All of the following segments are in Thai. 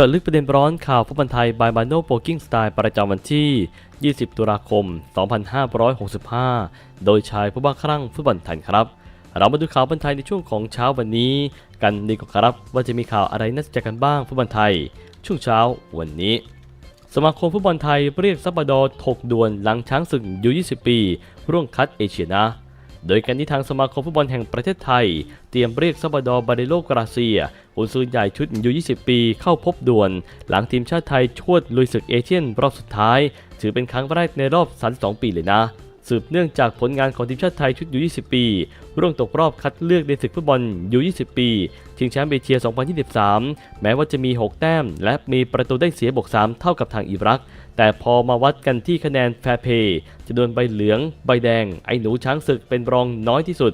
จาะลึกประเด็นร้อนข่าวฟุตบอลไทยบายบาโนโปกิ้งสไตล์ประจำวันที่ 20 ตุลาคม 2565 โดยชายผู้บ้าคลั่งฟุตบอลไทยครับ เรามาดูข่าวบอลไทยในช่วงของเช้าวันนี้ กันดีกว่าครับว่าจะมีข่าวอะไรน่าสนใจกันบ้างฟุตบอลไทย ช่วงเช้าวันนี้ สมาคมฟุตบอลไทยเรียกซับบาดอถกดวลหลังช้างศึกยู20 ปี ร่วงคัดเอเชียนะ โดยการที่ทางสมาคมฟุตบอลแห่งประเทศไทย เตรียมเรียกซาบาดอบาเดโลกราเซียหุ่นซื้อใหญ่ชุดยู20 ปีเข้าพบด่วน หลังทีมชาติไทยชวดลุยศึกเอเชียนรอบสุดท้าย ถือเป็นครั้งแรกในรอบ 32 ปีเลยนะ สืบเนื่องจากผลงานของทีมชาติไทยชุดยู20 ปี ร่วงตกรอบคัดเลือกในศึกฟุตบอลยู20 ปี ชิงแชมป์เอเชีย 2023 แม้ว่าจะมี 6 แต้ม และมีประตูได้เสียบวก 3 เท่ากับทางอิรัก แต่พอมาวัดกันที่คะแนนแฟร์เพย์จะโดนใบเหลือง ใบแดง ไอ้หนูช้างศึกเป็นรองน้อยที่สุด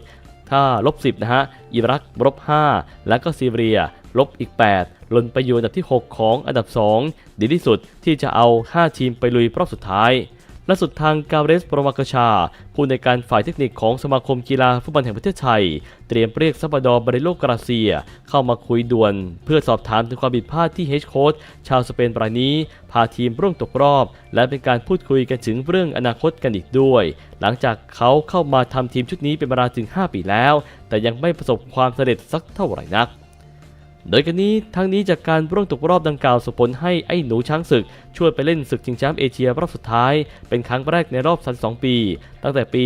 ถ้าลบ 10 นะฮะ อิรักลบ 5 แล้วก็ซีเรียลบอีก 8 ลนไปอยู่อันดับที่ 6 ของอันดับ 2 ดีที่สุดที่จะเอา 5 ทีมไปลุยรอบสุดท้าย ละสุดทางกาเรสปรมากชา ผู้ในการฝ่ายเทคนิคของสมาคมกีฬาฟุตบอลแห่งประเทศไทย เตรียมเรียกซับบาดอร์บริโลกราเซีย เข้ามาคุยด่วน เพื่อสอบถามถึงความผิดพลาดที่เฮดโค้ชชาวสเปนรายนี้ พาทีมร่วงตกรอบ และเป็นการพูดคุยกันถึงเรื่องอนาคตกันอีกด้วย หลังจากเขาเข้ามาทำทีมชุดนี้เป็นเวลาถึง 5 ปีแล้ว แต่ยังไม่ประสบความสำเร็จสักเท่าไหร่นัก โดยกันนี้ทั้งนี้จากการร่วงตกรอบดังกล่าวส่งผลให้ไอ้หนูช้างศึก ช่วยไปเล่นศึกชิงแชมป์เอเชียรอบสุดท้าย เป็นครั้งแรกในรอบ 32 ปี ตั้งแต่ปี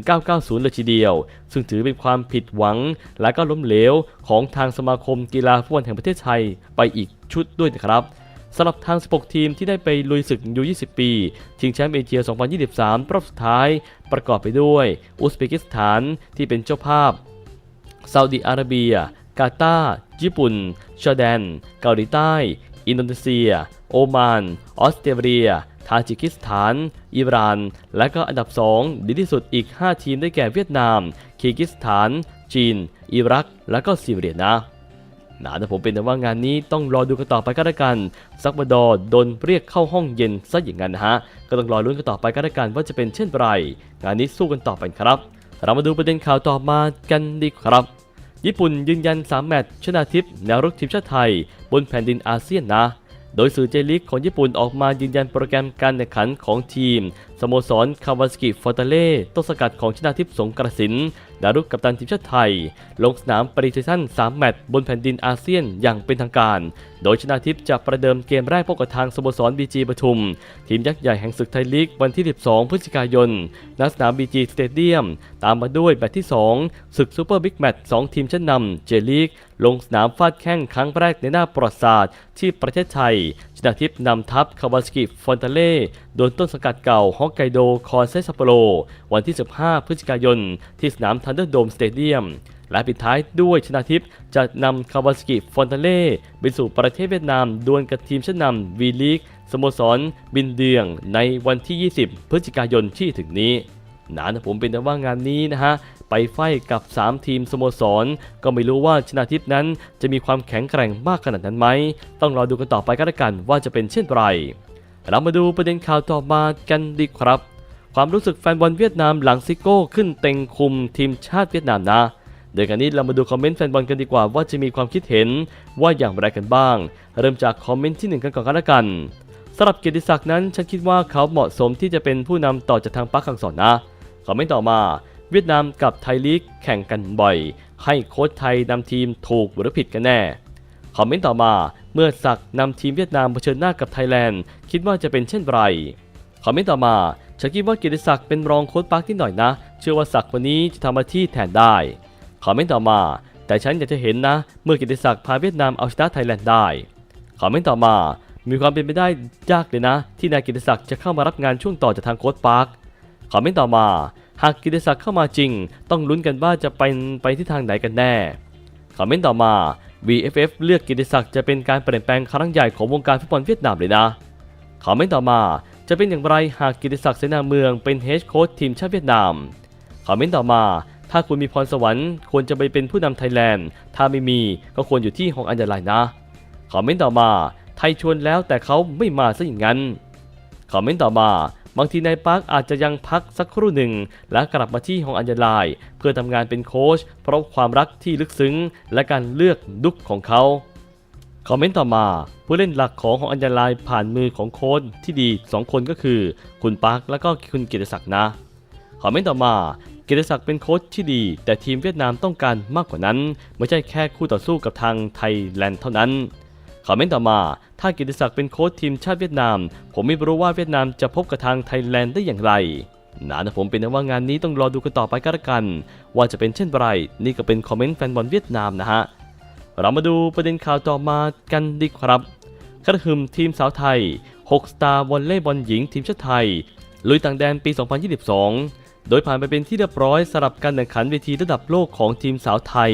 1990 เลยทีเดียว ซึ่งถือเป็นความผิดหวังและก็ล้มเหลวของทางสมาคมกีฬาฟุตบอลแห่งประเทศไทยไปอีกชุดด้วยนะครับสำหรับทาง 16 ทีมที่ได้ไปลุยศึกยู20 ปี ชิงแชมป์เอเชีย 2023 รอบสุดท้าย ประกอบไปด้วย อุซเบกิสถานที่เป็นเจ้าภาพซาอุดิอาระเบีย กาตาร์ ญี่ปุ่น จอร์แดน เกาหลีใต้ อินโดนีเซีย โอมาน ออสเตรเลีย ทาจิกิสถาน อิหร่าน และก็อันดับ 2 ดีที่สุดอีก 5 ทีมได้แก่เวียดนาม คีร์กิสถาน จีน อิรัก และก็ซีเรียนะนะแต่ผมเป็นแต่ว่างานนี้ต้องรอดูกันต่อไปก็แล้วกัน ซักบดอโดนเรียกเข้าห้องเย็นซะอย่างนั้นนะฮะ ก็ต้องรอลุ้นกันต่อไปก็แล้วกันว่าจะเป็นเช่นไร งานนี้สู้กันต่อไปครับ เรามาดูประเด็นข่าวต่อมากันดีครับ ญี่ปุ่นยืนยัน 3 แมตช์ชนะทิพย์แนวรุกทีมชาติไทย บนแผ่นดินอาเซียนนะ โดยสื่อเจลิกของญี่ปุ่นออกมายืนยันโปรแกรมการแข่งขันของทีม สโมสรคาวาสกิฟอร์ตาเล่ต้นสกัดของชนะทิพย์สงกระสิน ดารุกกัปตันทีมชาติไทย ลงสนามปริเซชัน3 แมตช์บนแผ่นดินอาเซียนอย่างเป็นทางการ โดยชนะทิพย์จะประเดิมเกมแรกพบกับทางสโมสรบีจีปทุม ทีมยักษ์ใหญ่แห่งศึกไทยลีกวันที่ 12 พฤศจิกายน ณ สนามบีจีสเตเดียม ตามมาด้วยแมตช์ที่ 2 ศึกซูเปอร์บิ๊กแมตช์2ทีมชั้นนำเจลีก ลงสนามฟาดแข้งครั้งแรกในหน้าประวัติศาสตร์ที่ประเทศไทย ชนาทิพย์นำทัพคาวาสกิฟอนตาเล่โดนต้นสังกัดเก่าฮอกไกโดคอนเซซัปโปโรวันที่ 15 พฤศจิกายน ที่สนามทันเดอร์โดมสเตเดียมและปิดท้ายด้วยชนาทิพย์จะนำคาวาสกิฟอนตาเล่ไปสู่ประเทศเวียดนามดวลกับทีมชั้นนำวีลีกสโมสร บินเดืองในวันที่ 20 พฤศจิกายนที่ถึงนี้นะนะผมเป็นแต่ว่างานนี้นะฮะ ไปไฟกับ 3 ทีมสโมสร ก็ไม่รู้ว่าชนาทิพย์นั้นจะมีความแข็งแกร่งมากขนาดนั้นไหม ต้องรอดูกันต่อไปก็แล้วกันว่าจะเป็นเช่นไร เรามาดูประเด็นข่าวต่อมากันดีครับ ความรู้สึกแฟนบอลเวียดนามหลังซิโก้ขึ้นเต็งคุมทีมชาติเวียดนามนะโดยการนี้เรามาดูคอมเมนต์แฟนบอลกันดีกว่าว่าจะมีความคิดเห็นว่าอย่างไรกันบ้าง เริ่มจากคอมเมนต์ที่หนึ่งกันก่อนก็แล้วกันสำหรับเกียรติศักดิ์นั้นฉันคิดว่าเขาเหมาะสมที่จะเป็นผู้นำต่อจากทางปักคังสอนนะคอมเมนต์ต่อมา เวียดนามกับไทยลีกแข่งกันบ่อย ให้โค้ชไทยนำทีมถูกหรือผิดกันแน่ คอมเมนต์ต่อมาเมื่อศักย์นำทีมเวียดนามเผชิญหน้ากับไทยแลนด์คิดว่าจะเป็นเช่นไร คอมเมนต์ต่อมาฉันคิดว่ากียรติศักดิ์เป็นรองโค้ชปักนิดหน่อยนะ เชื่อว่าศักดิ์คนนี้จะทำหน้าที่แทนได้ คอมเมนต์ต่อมา แต่ฉันอยากจะเห็นนะ เมื่อกียรติศักดิ์พาเวียดนามเอาชนะไทยแลนด์ได้ คอมเมนต์ต่อมามีความเป็นไปได้ยากเลยนะ ที่นายกิติศักดิ์จะเข้ามารับงานช่วงต่อจากทางโค้ชปาร์คคอมเมนต์ต่อมา หากกิติศักดิ์เข้ามาจริง ต้องลุ้นกันว่าจะไปไปที่ทางไหนกันแน่คอมเมนต์ต่อมา VFF เลือกกิติศักดิ์จะเป็นการเปลี่ยนแปลงครั้งใหญ่ของวงการฟุตบอลเวียดนามเลยนะคอมเมนต์ต่อมาจะเป็นอย่างไรหากกิติศักดิ์เสนาเมืองเป็นเฮดโค้ชทีมชาติเวียดนามคอมเมนต์ต่อมาถ้าคุณมีพรสวรรค์ควรจะไปเป็นผู้นำไทยแลนด์ ถ้าไม่มีก็ควรอยู่ที่ฮองอันเดอร์ไลน์นะ คอมเมนต์ต่อมา ไทยชวนแล้วแต่เขาไม่มาซะอย่างนั้น คอมเมนต์ต่อมา บางทีนายปาร์คอาจจะยังพักสักครู่หนึ่ง และกลับมาที่ฮองอันเดอร์ไลน์เพื่อทำงานเป็นโค้ชเพราะความรักที่ลึกซึ้ง และการเลือกดุกของเขาคอมเมนต์ต่อมาผู้เล่นหลักของของอัญญาลายผ่านมือของโค้ชที่ดี 2 คนก็คือ คุณปาร์คและก็คุณกิตศักดิ์นะคอมเมนต์ต่อมากิตติศักดิ์เป็นโค้ชที่ดี แต่ทีมเวียดนามต้องการมากกว่านั้น ไม่ใช่แค่คู่ต่อสู้กับทางไทยแลนด์เท่านั้น คอมเมนต์ต่อมา ถ้ากิติศักดิ์เป็นโค้ชทีมชาติเวียดนาม ผมไม่รู้ว่าเวียดนามจะพบกับทางไทยแลนด์ได้อย่างไรนะนะผมเป็นนว่างานนี้ต้องรอดูกันต่อไปก็แล้วกัน ว่าจะเป็นเช่นไร นี่ก็เป็นคอมเมนต์แฟนบอลเวียดนามนะฮะ เรามาดูประเด็นข่าวต่อมากันดีครับกระหึ่มทีมสาวไทย 6 สตาร์วอลเลย์บอลหญิงทีมชาติไทยลุยต่างแดนปี 2022 โดยผ่านไปเป็นที่เรียบร้อยสำหรับการแข่งขันเวทีระดับโลกของทีมสาวไทย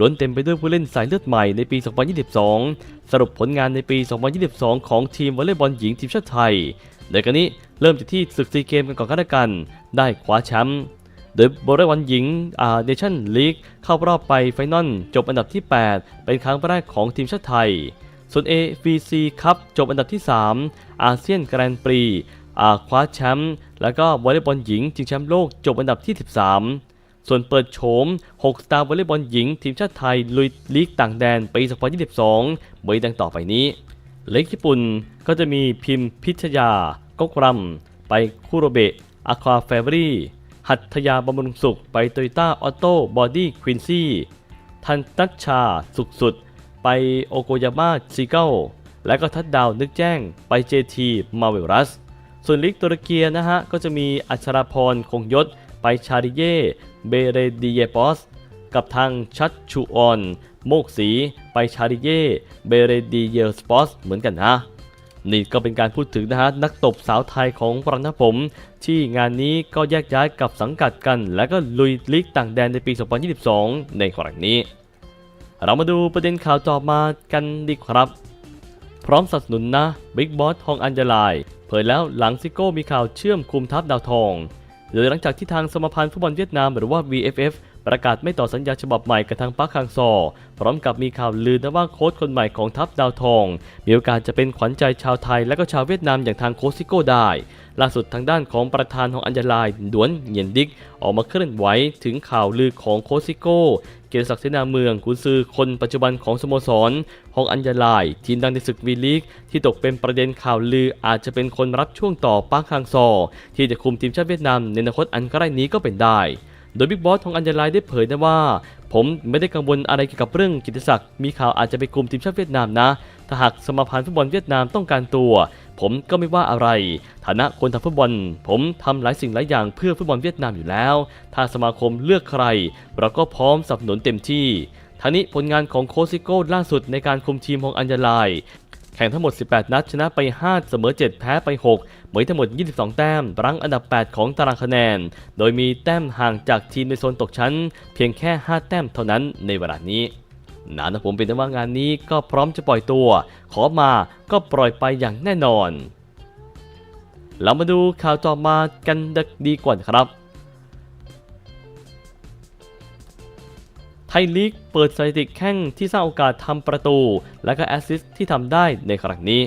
ล้นเต็มไปด้วยผู้เล่นสายเลือดใหม่ในปี 2022 สรุปผลงานในปี 2022 ของทีมวอลเลย์บอลหญิงทีมชาติไทยโดยกันนี้เริ่มจากที่ศึกซีเกมกันก่อนก็แล้วกัน ได้คว้าแชมป์โดยบริวันหญิงอาเนชั่นลีกเข้ารอบไปไฟนอลจบอันดับที่ 8 เป็นครั้งแรกของทีมชาติไทยส่วน AFC ครับจบอันดับที่ 3 อาเซียนแกรนด์ปรี คว้าแชมป์แล้วก็วอลเลย์บอลหญิงชิงแชมป์โลกจบอันดับที่ 13 ส่วนเปิดโฉม 6 สตาร์วอลเลย์บอลหญิง ทีมชาติไทยลุยลีกต่างแดนปี 2022ไว้ดังต่อไปนี้เล็กญี่ปุ่นก็จะมีพิมพ์พิชยา กกรัมไปคุโรเบะอะควาเฟเวอรี่หัตถยาบำรุงสุขไปโตโยต้าออโต้บอดี้ควินซี่ทันตัชชาสุขสุด ไปโอโกยาม่าซีเกิลและก็ทัดดาวนึกแจ้งไปเจทีมาเวรัส ส่วนลิกตุรเกียนะฮะก็จะมีอัชราพรคงยศ ไปชาริเย่ เบเรดิเยปอส กับทางชัดชูออน โมกสี ไปชาริเย่ เบเรดิเยสปอส เหมือนกันนะนี่ก็เป็นการพูดถึงนะฮะนักตบสาวไทยของพวกเรานผม ที่งานนี้ก็แยกย้ายกับสังกัดกัน และก็ลุยลีกต่างแดนในปี 2022 ในครั้งนี้ เรามาดูประเด็นข่าวต่อมากันดีครับ พร้อมสนับสนุนนะบิ๊กบอสทองอัญญาลาย เผยแล้วหลังซิโก้มีข่าวเชื่อมคุมทัพดาวทอง โดยหลังจากที่ทางสมาพันธ์ฟุตบอลเวียดนามหรือว่า VFF ประกาศไม่ต่อสัญญาฉบับใหม่กับทางปาร์คคังซอ พร้อมกับมีข่าวลือนะว่าโค้ชคนใหม่ของทัพดาวทอง มีโอกาสจะเป็นขวัญใจชาวไทยและก็ชาวเวียดนามอย่างทางโคชซิโก้ได้ ล่าสุดทางด้านของประธานของอัญญาลายดวนเหยียนดิก ออกมาเคลื่อนไหวถึงข่าวลือของโคชซิโก้เกียรติศักดิ์เสนาเมืองกุนซือคนปัจจุบันของสโมสรฮองอัญญาลาย ทีมดังในศึกวีลีก ที่ตกเป็นประเด็นข่าวลืออาจจะเป็นคนรับช่วงต่อปาร์คคังซอ ที่จะคุมทีมชาติเวียดนามในอนาคตอันใกล้นี้ก็เป็นได้ โดยบิ๊กบอสของอัญญาลายได้เผยนะว่า ผมไม่ได้กังวลอะไรเกี่ยวกับเรื่องกิติศักดิ์มีข่าวอาจจะไปคุมทีมชาติเวียดนามนะ ถ้าหากสมาพันธ์ฟุตบอลเวียดนามต้องการตัว ผมก็ไม่ว่าอะไร ฐานะคนทำฟุตบอล ผมทำหลายสิ่งหลายอย่างเพื่อฟุตบอลเวียดนามอยู่แล้ว ถ้าสมาคมเลือกใคร เราก็พร้อมสนับสนุนเต็มที่ทั้งนี้ผลงานของโคชซิโก้ล่าสุดในการคุมทีมของอัญญาลาย แข่งทั้งหมด 18 นัดชนะไป 5 เสมอ 7 แพ้ไป 6 เหมยทั้งหมด 22 แต้ม รั้งอันดับ 8 ของตารางคะแนน โดยมีแต้มห่างจากทีมในโซนตกชั้น เพียงแค่ 5 แต้มเท่านั้นในเวลานี้นานะผมเป็นว่างานนี้ก็พร้อมจะปล่อยตัว ขอมาก็ปล่อยไปอย่างแน่นอน เรามาดูข่าวต่อมากันดีกว่าครับ ยลีกเปิดสถิติแข่งที่สร้างโอกาสทำประตู และก็แอสซิสต์ที่ทำได้ในครั้งนี้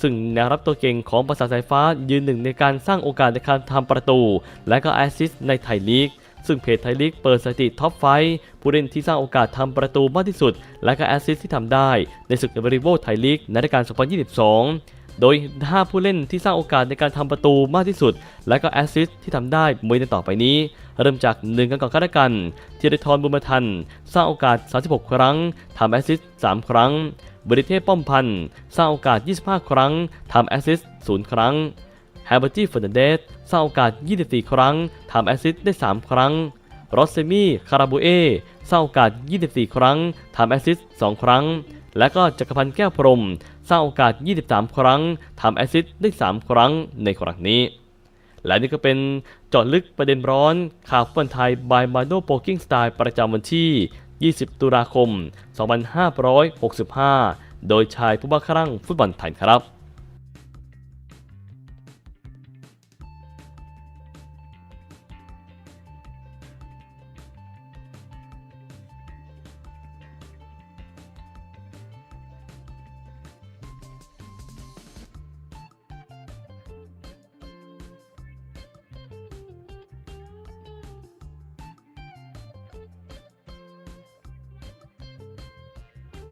ซึ่งแนวรับตัวเก่งของประสาสายฟ้ายืนหนึ่งในการสร้างโอกาสในการทำประตู และก็แอสซิสต์ในไทยลีกซึ่งเพจไทยลีกเปิดสถิติท็อปไฟผู้เล่นที่สร้างโอกาสทำประตูมากที่สุด และก็แอสซิสที่ทำได้ ในศึกเอเวอริโวไทยลีกในฤดูกาล 2022 โดย 5 ผู้เล่นที่สร้างโอกาสในการทำประตูมากที่สุด และก็แอสซิสที่ทำได้มวยในต่อไปนี้ เริ่มจากหนึ่งกันก่อนก็แล้วกันธีรทรบุญมาทัน สร้างโอกาส 36 ครั้งทำแอสซิสต์3ครั้งบริเทพป้อมพันธ์สร้างโอกาส 25 ครั้งทำแอสซิสต์0ครั้งแฮร์เบอร์ตี้เฟอร์นันเดสสร้างโอกาส 24 ครั้งทำแอสซิสต์ได้ 3 ครั้งรอสเซมี่ คาราบูเอสร้างโอกาส 24 ครั้งทำแอสซิสต์ 2 ครั้ง และก็จักรพันธ์แก้วพรมสร้างโอกาส 23 ครั้งทำแอสซิสต์ได้ 3 ครั้งในครั้งนี้ และนี่ก็เป็นจอดลึกประเด็นร้อนข่าวฟุตบอลไทยบายมาโนโปกิ้งสไตล์ประจำวันที่ 20 ตุลาคม 2565 โดยชายผู้บ้าคลั่งฟุตบอลไทยครับ